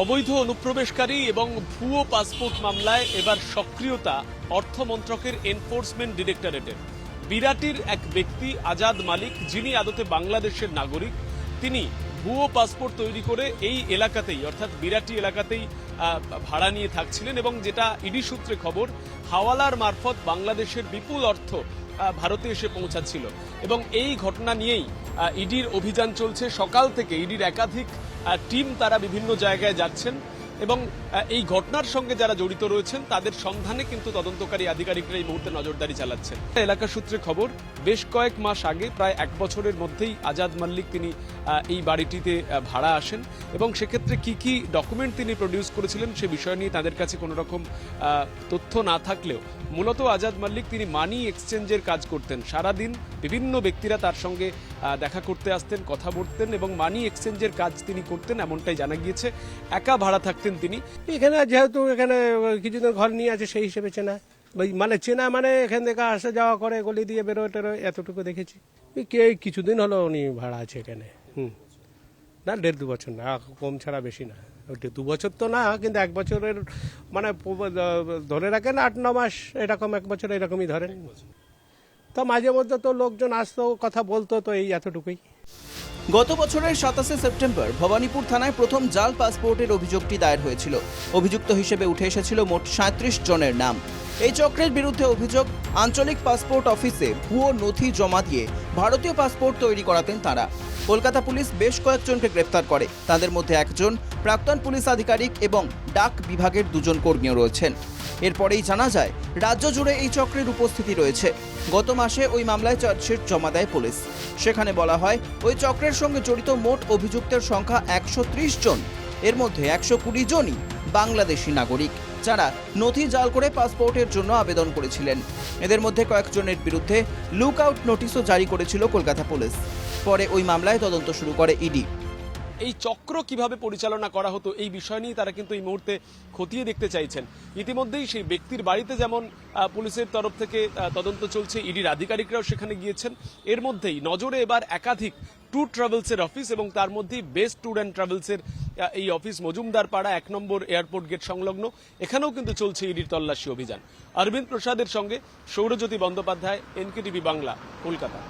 অবৈধ অনুপ্রবেশকারী এবং ভুয়ো পাসপোর্ট মামলায় এবার সক্রিয়তা অর্থ মন্ত্রকের এনফোর্সমেন্ট ডিরেক্টরেটের। বিরাটির এক ব্যক্তি, আজাদ মালিক, যিনি আদতে বাংলাদেশের নাগরিক, তিনি ভুয়ো পাসপোর্ট তৈরি করে এই এলাকাতেই, অর্থাৎ বিরাটি এলাকাতেই ভাড়া নিয়ে থাকছিলেন এবং যেটা ইডি সূত্রে খবর, হাওয়ালার মারফত বাংলাদেশের বিপুল অর্থ ভারতে এসে পৌঁছাচ্ছিল। এবং এই ঘটনা নিয়েই ইডির অভিযান চলছে সকাল থেকে। ইডির একাধিক টিম তারা বিভিন্ন জায়গায় যাচ্ছেন। এবং এই ঘটনার সঙ্গে যারা জড়িত রয়েছেন, তাদের সন্ধানে কিন্তু তদন্তকারী আধিকারিকরা এই মুহূর্তে নজরদারি চালাচ্ছেন। এলাকা সূত্রে খবর, বেশ কয়েক মাস আগে, প্রায় এক বছরের মধ্যেই আজাদ মাল্লিক তিনি এই বাড়িটিতে ভাড়া আসেন এবং সেক্ষেত্রে কি কি ডকুমেন্ট তিনি প্রডিউস করেছিলেন সে বিষয় নিয়ে তাদের কাছে কোনো রকম তথ্য না থাকলেও, মূলত আজাদ মাল্লিক তিনি মানি এক্সচেঞ্জের কাজ করতেন। সারাদিন বিভিন্ন ব্যক্তিরা তার সঙ্গে দেখা করতে আসতেন, কথা বলতেন এবং মানি এক্সচেঞ্জের কাজ তিনি করতেন, এমনটাই জানা গিয়েছে। একা ভাড়া থাকতেন তিনি। এখানে যেহেতু এখানে কিছুদিন ঘর নিয়ে আছে, সেই হিসেবে চেনা। মানে চেনা মানে এখান থেকে আসা যাওয়া করে, গলি দিয়ে বেরোয় টেরোয় এতটুকু দেখেছি। কে কিছুদিন হলো উনি ভাড়া আছে এখানে। হুম। না, দেড় দু বছর না, কম ছাড়া বেশি না। দু বছর তো না, কিন্তু এক বছরের মানে ধরে রাখেন আট, ন মাস, এরকম এক বছর এরকমই ধরেন। তো মাঝে মধ্যে তো লোকজন আসতো, কথা বলতো, তো এই এতটুকুই। গত বছরের সাতাশে সেপ্টেম্বর ভবানীপুর থানায় প্রথম জাল পাসপোর্টের অভিযোগটি দায়ের হয়েছিল। অভিযুক্ত হিসেবে উঠে এসেছিল মোট সাঁত্রিশ জনের নাম। এই চক্রের বিরুদ্ধে অভিযোগ, আঞ্চলিক পাসপোর্ট অফিসে ভুয়ো নথি জমা দিয়ে ভারতীয় পাসপোর্ট তৈরি করাতেন তারা। কলকাতা পুলিশ বেশ কয়েকজনকে গ্রেপ্তার করে। তাদের মধ্যে একজন প্রাক্তন পুলিশ আধিকারিক এবং ডাক বিভাগের দুজন কর্মীও রয়েছেন। এরপরেই জানা যায়, রাজ্য জুড়ে এই চক্রের উপস্থিতি রয়েছে। গত মাসে ওই মামলায় চার্জশিট জমা দেয় পুলিশ। সেখানে বলা হয়, ওই চক্রের সঙ্গে জড়িত মোট অভিযুক্তের সংখ্যা একশো ত্রিশ জন। এর মধ্যে একশো কুড়ি জনই বাংলাদেশি নাগরিক, যারা নথি জাল করে পাসপোর্টের জন্য আবেদন করেছিলেন। এদের মধ্যে কয়েকজনের বিরুদ্ধে লুক আউট নোটিশও জারি করেছিল কলকাতা পুলিশ। পরে ওই মামলায় তদন্ত শুরু করে ইডি। এই চক্র কীভাবে পরিচালনা করা হতো এই বিষয় নিয়ে তারা কিন্তু এই মুহূর্তে খতিয়ে দেখতে চাইছেন। ইতিমধ্যেই সেই ব্যক্তির বাড়িতে যেমন পুলিশের তরফ থেকে তদন্ত চলছে, ইডির আধিকারিকরাও সেখানে গিয়েছেন। এর মধ্যেই নজরে এবার একাধিক ট্যুর ট্রাভেলসের অফিস এবং তার মধ্যেই বেস্ট ট্যুর অ্যান্ড ট্রাভেলসের এই অফিস মজুমদার পাড়া এক নম্বর এয়ারপোর্ট গেট সংলগ্ন। এখানেও কিন্তু চলছে ইডির তল্লাশি অভিযান। অরবিন্দ প্রসাদের সঙ্গে সৌরজ্যোতি বন্দ্যোপাধ্যায়, এনকেটিভি বাংলা, কলকাতা।